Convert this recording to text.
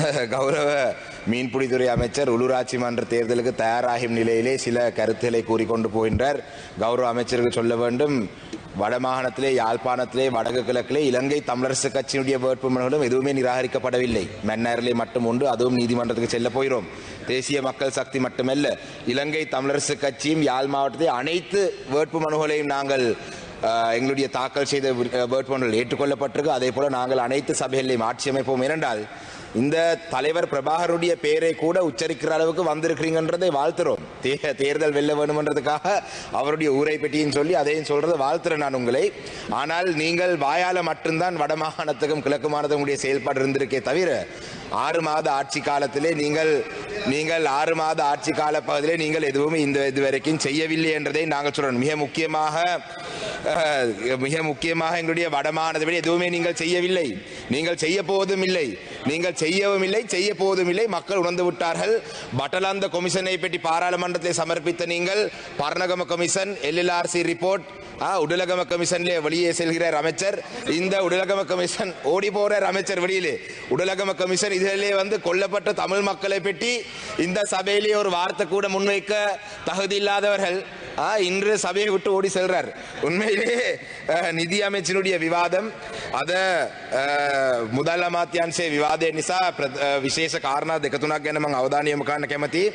கௌரவ மீன்பிடித்துறை அமைச்சர் உள்ளூராட்சி மன்ற தேர்தலுக்கு தயாராகும் நிலையிலே சில கருத்துக்களை கூறிக்கொண்டு போகின்றார். கௌரவ அமைச்சருக்கு சொல்ல வேண்டும் வடமாகாணத்திலே யாழ்ப்பாணத்திலே வடக்கு கிழக்கிலே இலங்கை தமிழரசு கட்சியினுடைய வேட்புமனுகளும் எதுவுமே நிராகரிக்கப்படவில்லை. மன்னாரிலே மட்டும் உண்டு அதுவும் நீதிமன்றத்துக்கு செல்ல போகிறோம். தேசிய மக்கள் சக்தி மட்டுமல்ல இலங்கை தமிழரசு கட்சியும் யாழ் மாவட்டத்தை அனைத்து வேட்புமனுகளையும் நாங்கள் எங்களுடைய தாக்கல் செய்த வேட்புமனுகள் ஏற்றுக்கொள்ளப்பட்டிருக்கு. அதே போல நாங்கள் அனைத்து சபைகளையும் ஆட்சி அமைப்போம். இரண்டால் இந்த தலைவர் பிரபாகருடைய பெயரை கூட உச்சரிக்கிற அளவுக்கு வந்திருக்கிறீங்கன்றதை வாழ்த்துறோம். தே- தேர்தல் வெல்ல வேணுமன்றதுக்காக அவருடைய ஊரை பெட்டியும் சொல்லி அதையும் சொல்றது வாழ்த்துறேன் நான் உங்களை. ஆனால் நீங்கள் வாயால மட்டும்தான் வடமாகாணத்துக்கும் கிழக்கு மாநிலத்துடைய செயல்பாடு இருந்திருக்கே தவிர ஆறு மாத ஆட்சி காலத்திலே நீங்கள் நீங்கள் ஆறு மாத ஆட்சி கால பகுதியிலே நீங்கள் எதுவும் இந்த இது வரைக்கும் செய்யவில்லை என்றதை நாங்கள் சொல்றோம் மிக முக்கியமாக மிக முக்கியமாக எங்களுடைய வடமானதை விட எதுவுமே நீங்கள் செய்யவில்லை. நீங்கள் செய்ய போவதும் இல்லை நீங்கள் செய்யவும் இல்லை செய்ய போவதும் இல்லை மக்கள் உணர்ந்து விட்டார்கள். பட்டலாந்த கொமிஷனை பற்றி பாராளுமன்றத்தை சமர்ப்பித்த நீங்கள் Paranagama commission LLRC report Udalagama கமிஷன்ல வெளியே செல்கிறார் அமைச்சர். இந்த உடலகம கமிஷன் ஓடி போறார் அமைச்சர் வெளியிலே. உடலகம கமிஷன் இதிலே வந்து கொல்லப்பட்ட தமிழ் மக்களை பற்றி இந்த சபையிலே ஒரு வார்த்தை கூட முன்வைக்க தகுதி இல்லாதவர்கள். ஆ, இன்று சபையை விட்டு ஓடி செல்றார் உண்மையிலே அஹ், நிதி அமைச்சினுடைய விவாதம் අද මුදල් අමාත්‍යන්සේ විවාදය නිසා ප්‍ර- අ, විශේෂ කාරණා දෙක තුනක් ගැන මම අවධානය යොමු කරන්න කැමතියි.